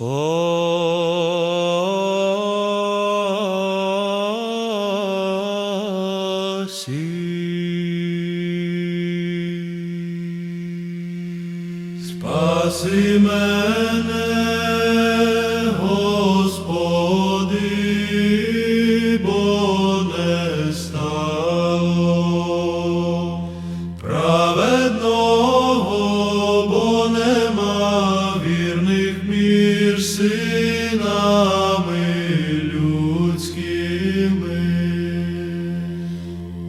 Спаси. Спаси мене, між синами людськими.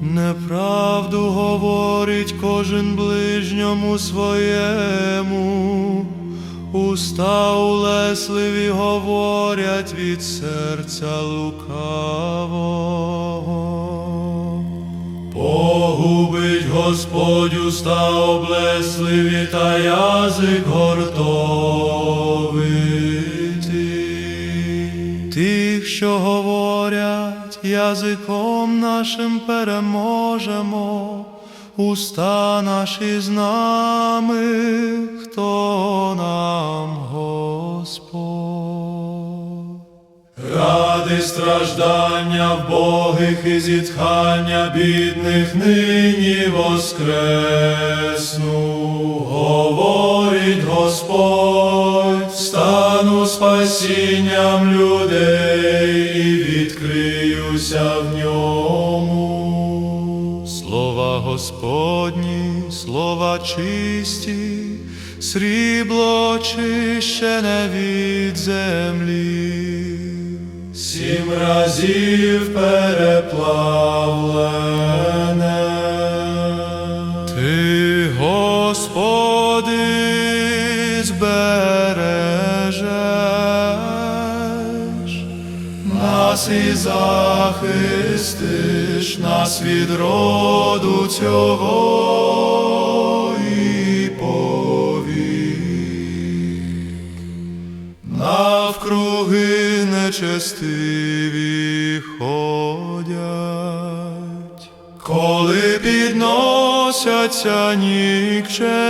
Неправду говорить кожен ближньому своєму, уста улесливі говорять від серця лукавого. Погубить Господь уста облесливі та язик гортовитий. Що говорять, язиком нашим переможемо, уста наші з нами, хто нам Господь. Ради страждання вбогих і зітхання бідних нині воскресну, говорить Господь, спасінням людей і відкриюся в ньому. Слова Господні, слова чисті, срібло чищене від землі сім разів переплавлене. Ти, Господи, збережеш нас і захистиш нас від роду цього і повік. Навкруги нечестиві ходять, коли підносяться нікчемні